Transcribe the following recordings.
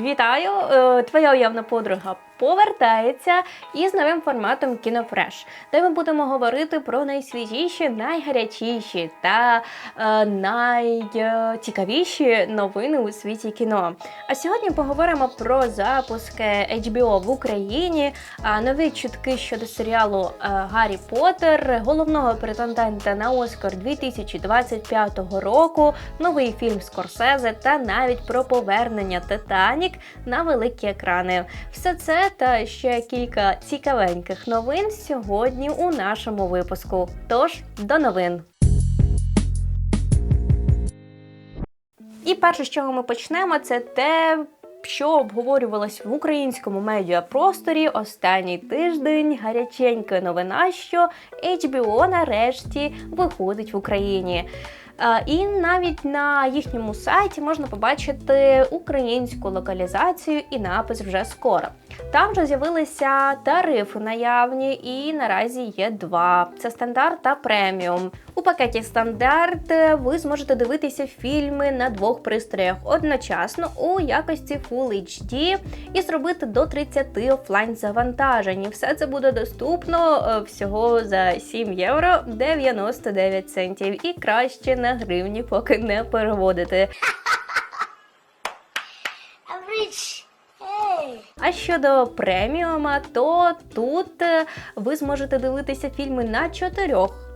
Вітаю! Е, Твоя уявна подруга повертається із новим форматом Кінофреш, де ми будемо говорити про найсвіжіші, найгарячіші та е, найцікавіші новини у світі кіно. А сьогодні поговоримо про запуски HBO в Україні, нові чутки щодо серіалу е, Гаррі Поттер, головного претендента на Оскар 2025 року, новий фільм Скорсезе та навіть про повернення Титанік на великі екрани. Все це та ще кілька цікавеньких новин сьогодні у нашому випуску. Тож до новин. І перше, з чого ми почнемо, це те. Що обговорювалось в українському медіапросторі останній тиждень гаряченька новина, що HBO нарешті виходить в Україні. Е, І навіть на їхньому сайті можна побачити українську локалізацію і напис вже скоро. Там вже з'явилися тарифи наявні, і наразі є два: це стандарт та преміум. У пакеті стандарт е, ви зможете дивитися фільми на двох пристроях одночасно у якості Full HD і зробити до 30 офлайн завантажень. Все це буде доступно е, всього за 7 євро 99 центів. І краще на гривні, поки не переводити. I'm А щодо преміума, то тут е, ви зможете дивитися фільми на чотирьох.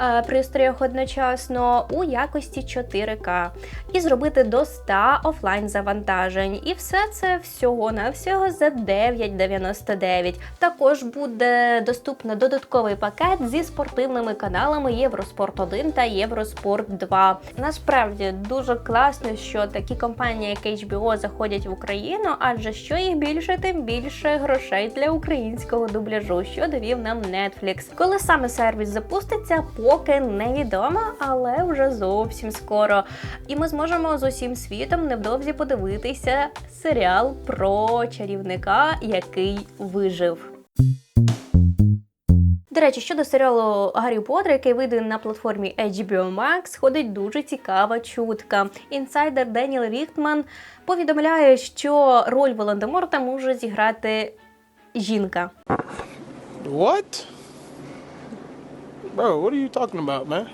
Е, Пристроях одночасно у якості 4К і зробити до 100 офлайн завантажень. І все це всього на всього за 9,99. Також буде доступно додатковий пакет зі спортивними каналами Євроспорт 1 та Євроспорт 2. Насправді дуже класно, що такі компанії, як HBO, заходять в Україну, адже що їх більше, тим більше грошей для українського дубляжу, що довів нам Netflix. Коли саме сервіс запуститься, поки невідомо, але вже зовсім скоро. І ми зможемо з усім світом невдовзі подивитися серіал про чарівника, який вижив. До речі, щодо серіалу Гаррі Поттер, який вийде на платформі HBO Max, ходить дуже цікава чутка. Інсайдер Деніел Ріхтман повідомляє, що роль Волан-де-Морта може зіграти жінка. What? What are you talking about, man?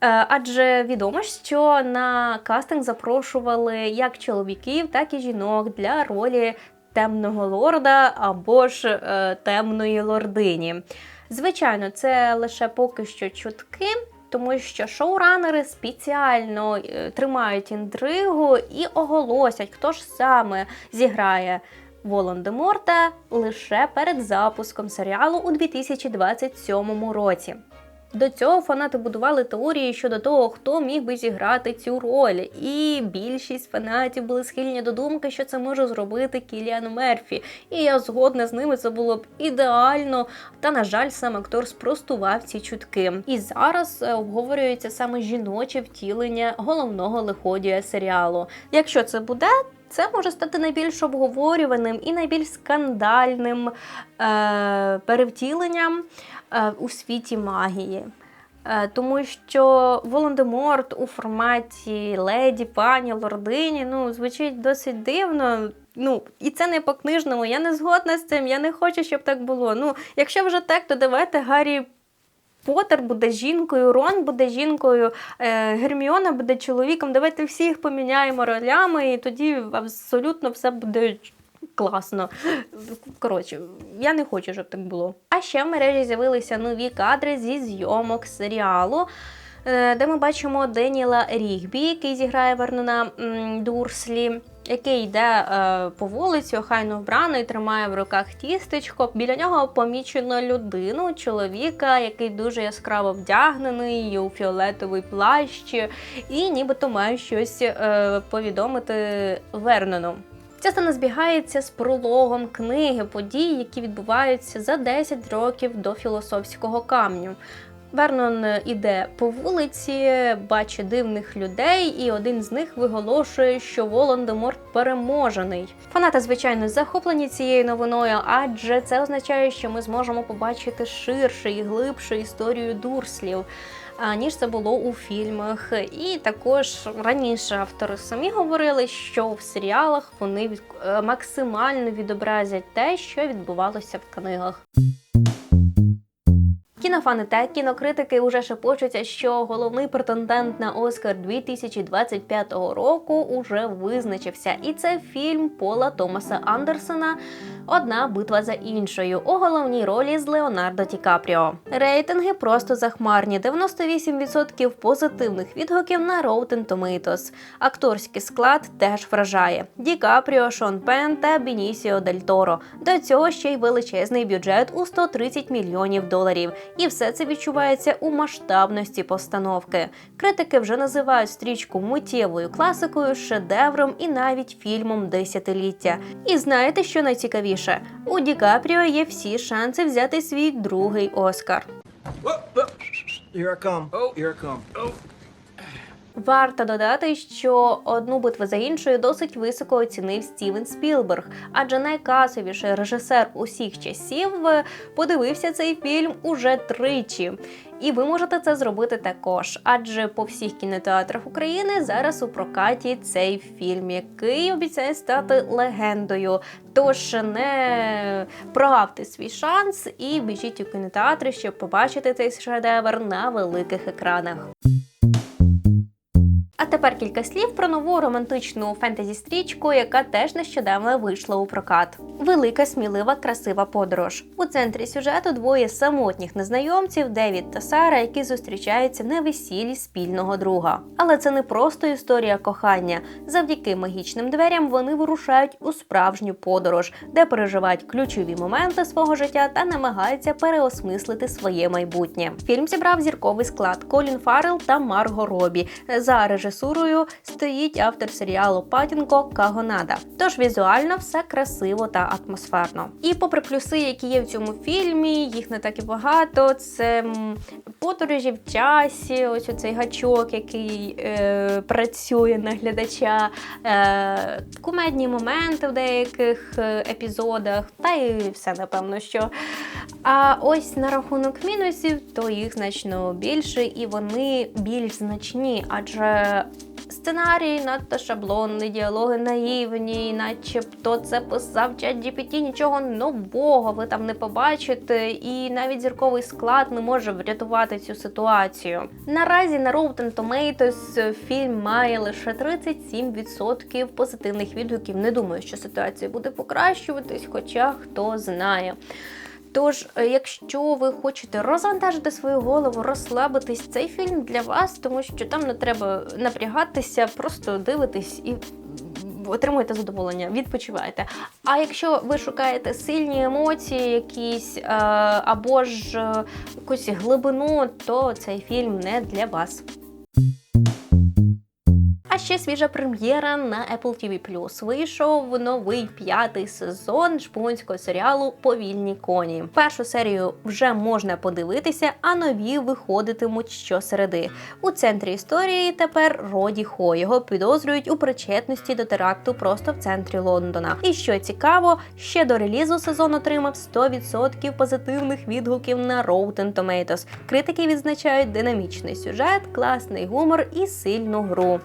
Е, Адже відомо, що на кастинг запрошували як чоловіків, так і жінок для ролі темного лорда або ж е, темної лордині. Звичайно, це лише поки що чутки. Тому що шоуранери спеціально е, тримають інтригу і оголосять, хто ж саме зіграє Волан-де-Морта лише перед запуском серіалу у 2027 році. До цього фанати будували теорії щодо того, хто міг би зіграти цю роль, і більшість фанатів були схильні до думки, що це може зробити Кіліан Мерфі. І я згодна з ними, це було б ідеально. Та на жаль, сам актор спростував ці чутки. І зараз е, обговорюється саме жіноче втілення головного лиходія серіалу. Якщо це буде. Це може стати найбільш обговорюваним і найбільш скандальним е- перевтіленням е, у світі магії. Е, Тому що Волан-де-Морт у форматі леді, пані, лордині ну, звучить досить дивно. Ну, і це не по-книжному. Я не згодна з цим, я не хочу, щоб так було. Ну, якщо вже так, то давайте Гаррі Поттер буде жінкою, Рон буде жінкою, е, Герміона буде чоловіком. Давайте всі їх поміняємо ролями, і тоді абсолютно все буде класно. Коротше, я не хочу, щоб так було. А ще в мережі з'явилися нові кадри зі зйомок серіалу. е, Де ми бачимо Деніела Рігбі, який зіграє Вернона Дурслі, який йде е, по вулиці, охайно вбраний, тримає в руках тістечко. Біля нього помічено людину, чоловіка, який дуже яскраво вдягнений у фіолетовий плащ, і нібито має щось е, повідомити Вернону. Ця сцена збігається з прологом книги подій, які відбуваються за 10 років до філософського камню. Вернон іде по вулиці, бачить дивних людей, і один з них виголошує, що Волан-де-Морт переможений. Фанати, звичайно, захоплені цією новиною, адже це означає, що ми зможемо побачити ширше і глибше історію дурслів. ніж це було у фільмах. І також раніше автори самі говорили, що в серіалах вони е, максимально відобразять те, що відбувалося в книгах. Кінофани та кінокритики вже шепочуться, що головний претендент на Оскар 2025 року уже визначився, і це фільм Пола Томаса Андерсона Одна битва за іншою у головній ролі з Леонардо Ді Капріо. Рейтинги просто захмарні: 98% позитивних відгуків на Rotten Tomatoes. Акторський склад теж вражає: Ді Капріо, Шон Пен та Бінісіо Дель Торо. До цього ще й величезний бюджет у 130 мільйонів доларів. І все це відчувається у масштабності постановки. Критики вже називають стрічку миттєвою класикою, шедевром і навіть фільмом десятиліття. І знаєте, що найцікавіше? У Ді Капріо є всі шанси взяти свій другий Оскар. Here I come. Oh, here I come. Варто додати, що одну битву за іншою досить високо оцінив Стівен Спілберг, адже найкасовіший режисер усіх часів е, подивився цей фільм уже тричі. І ви можете це зробити також, адже по всіх кінотеатрах України зараз у прокаті цей фільм, який обіцяє стати легендою. Тож не прогавте свій шанс і біжіть у кінотеатри, щоб побачити цей шедевр на великих екранах. А тепер кілька слів про нову романтичну фентезі-стрічку, яка теж нещодавно вийшла у прокат. Велика, смілива, красива подорож. У центрі сюжету двоє самотніх незнайомців Девід та Сара, які зустрічаються на весіллі спільного друга. Але це не просто історія кохання. Завдяки магічним дверям вони вирушають у справжню подорож, де переживають ключові моменти свого життя та намагаються переосмислити своє майбутнє. Фільм зібрав зірковий склад Колін Фаррелл та Марго Робі. За режисурою стоїть автор серіалу Патінко Кагонада. Тож візуально все красиво та атмосферно. І попри плюси, які є в цьому фільмі, їх не так і багато. Це подорожі в часі, ось оцей гачок, який е, працює на глядача, е, кумедні моменти в деяких е, епізодах, та і все напевно, що. А ось на рахунок мінусів, то їх значно більше, і вони більш значні, адже сценарій надто шаблонний, діалоги наївні, начебто це писав чат GPT, нічого нового ви там не побачите, і навіть зірковий склад не може врятувати цю ситуацію. Наразі на Rotten Tomatoes фільм має лише 37% позитивних відгуків. Не думаю, що ситуація буде покращуватись, хоча хто знає. Тож, е, якщо ви хочете розвантажити свою голову, розслабитись, цей фільм для вас, тому що там не треба напрягатися, просто дивитесь і отримуєте задоволення, відпочиваєте. А якщо ви шукаєте сильні емоції, якісь е, або ж е, якусь глибину, то цей фільм не для вас. Ще свіжа прем'єра на Apple TV+. Вийшов новий п'ятий сезон шпигунського серіалу Повільні коні. Першу серію вже можна подивитися, а нові виходитимуть щосереди. У центрі історії тепер Роді Хо. Його підозрюють у причетності до теракту просто в центрі Лондона. І що цікаво, ще до релізу сезон отримав 100% позитивних відгуків на Rotten Tomatoes. Критики відзначають динамічний сюжет, класний гумор і сильну гру.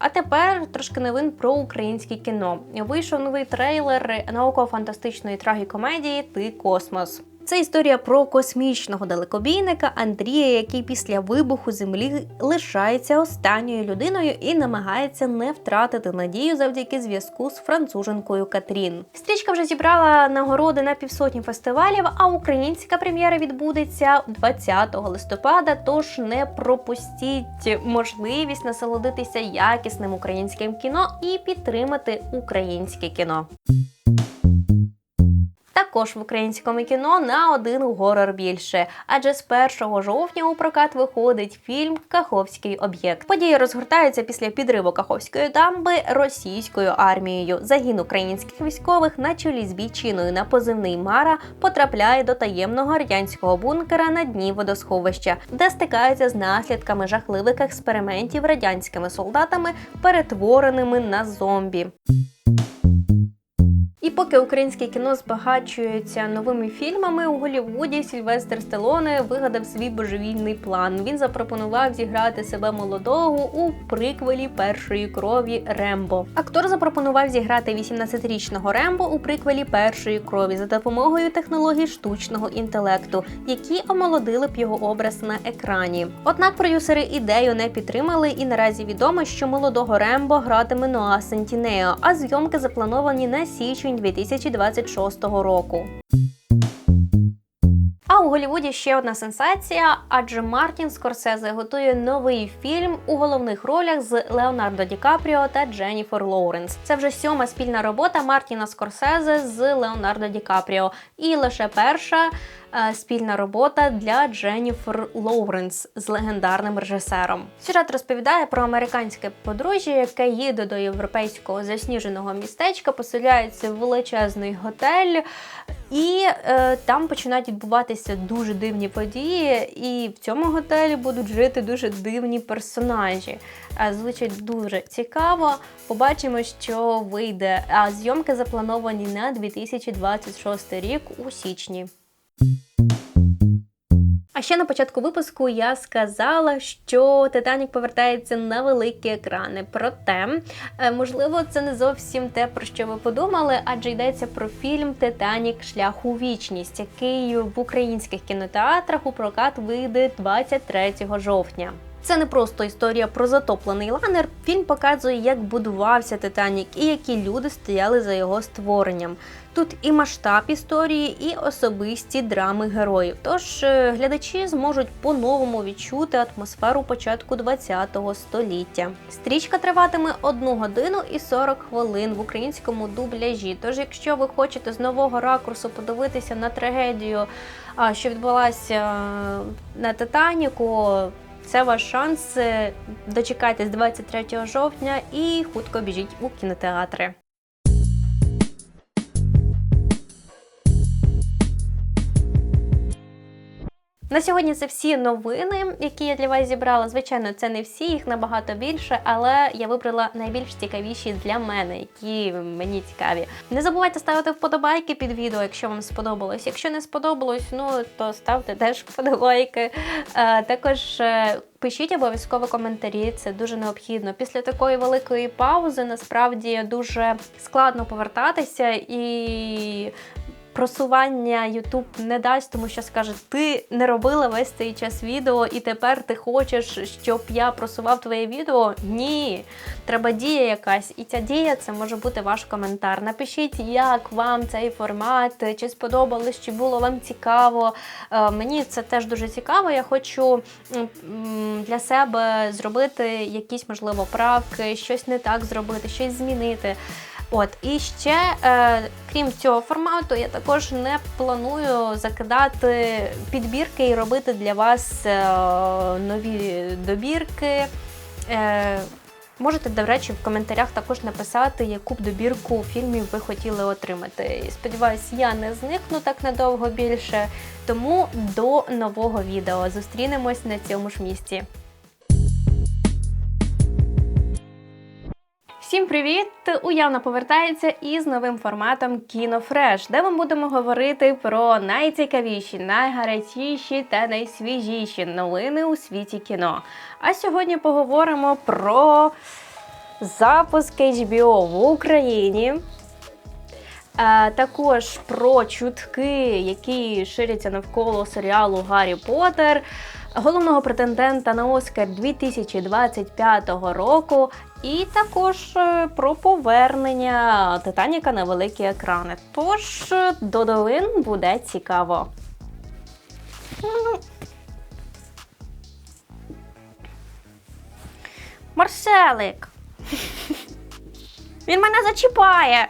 А тепер трошки новин про українське кіно. Вийшов новий трейлер науково-фантастичної трагікомедії Ти космос. Це історія про космічного далекобійника Андрія, який після вибуху землі лишається останньою людиною і намагається не втратити надію завдяки зв'язку з француженкою Катрін. Стрічка вже зібрала нагороди на півсотні фестивалів, а українська прем'єра відбудеться 20 листопада. Тож не пропустіть можливість насолодитися якісним українським кіно і підтримати українське кіно. Також в українському кіно на один горор більше, адже з 1 жовтня у прокат виходить фільм Каховський об'єкт. Події розгортаються після підриву Каховської дамби російською армією. Загін українських військових на чолі з бійчиною на позивний Мара потрапляє до таємного радянського бункера на дні водосховища, де стикаються з наслідками жахливих експериментів радянськими солдатами, перетвореними на зомбі. Поки українське кіно збагачується новими фільмами, у Голлівуді Сільвестр Стелоне вигадав свій божевільний план. Він запропонував зіграти себе молодого у приквелі першої крові Рембо. Актор запропонував зіграти 18-річного Рембо у приквелі першої крові за допомогою технологій штучного інтелекту, які омолодили б його образ на екрані. Однак продюсери ідею не підтримали, і наразі відомо, що молодого Рембо гратиме Ноа Сентінео, а зйомки заплановані на січень 2026 року. У Голлівуді ще одна сенсація, адже Мартін Скорсезе готує новий фільм у головних ролях з Леонардо Ді Капріо та Дженніфер Лоуренс. Це вже сьома спільна робота Мартіна Скорсезе з Леонардо Ді Капріо, і лише перша е, спільна робота для Дженніфер Лоуренс з легендарним режисером. Сюжет розповідає про американське подружжя, яке їде до європейського засніженого містечка, поселяється в величезний готель. І е, там починають відбуватися дуже дивні події, і в цьому готелі будуть жити дуже дивні персонажі. Е, звучить дуже цікаво. Побачимо, що вийде. А зйомки заплановані на 2026 рік у січні. Ще на початку випуску я сказала, що Титанік повертається на великі екрани. Проте, е, можливо, це не зовсім те, про що ви подумали, адже йдеться про фільм Титанік Шлях у вічність, який в українських кінотеатрах у прокат вийде 23 жовтня. Це не просто історія про затоплений ланер. Фільм показує, як будувався Титанік і які люди стояли за його створенням. Тут і масштаб історії, і особисті драми героїв. Тож е, глядачі зможуть по-новому відчути атмосферу початку ХХ століття. Стрічка триватиме 1 годину і 40 хвилин в українському дубляжі. Тож, якщо ви хочете з нового ракурсу подивитися на трагедію, що відбулася е, на Титаніку. Це ваш шанс Дочекайтесь дочекатись 23 жовтня і хутко біжіть у кінотеатри. На сьогодні це всі новини, які я для вас зібрала. Звичайно, це не всі, їх набагато більше, але я вибрала найбільш цікавіші для мене, які мені цікаві. Не забувайте ставити вподобайки під відео, якщо вам сподобалось. Якщо не сподобалось, ну то ставте теж вподобайки. Е, також. е, Пишіть обов'язково коментарі, це дуже необхідно. Після такої великої паузи насправді дуже складно повертатися і. Просування YouTube не дасть, тому що скаже, ти не робила весь цей час відео, і тепер ти хочеш, щоб я просував твоє відео. Ні, треба дія якась. І ця дія це може бути ваш коментар. Напишіть, як вам цей формат, чи сподобалось, чи було вам цікаво. Е, Мені це теж дуже цікаво. Я хочу для себе зробити якісь, можливо, правки, щось не так зробити, щось змінити. От і ще, е, крім цього формату, я також не планую закидати підбірки і робити для вас е, нові добірки. Е, Можете, до речі, в коментарях також написати, яку б добірку фільмів ви хотіли отримати. І Сподіваюсь, я не зникну так надовго більше. Тому до нового відео зустрінемось на цьому ж місці. Всім привіт! Уявно повертається із новим форматом Кінофреш, де ми будемо говорити про найцікавіші, найгарячіші та найсвіжіші новини у світі кіно. А сьогодні поговоримо про запуск HBO в Україні. Також про чутки, які ширяться навколо серіалу Гаррі Поттер, головного претендента на Оскар 2025 року, і також е, про повернення Титаніка на великі екрани. Тож е, до новин буде цікаво. Марселик! Він мене зачіпає!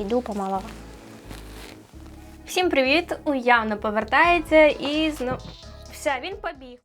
Йду помалу. Всім привіт! Уявно повертається і знову. Все, він побіг.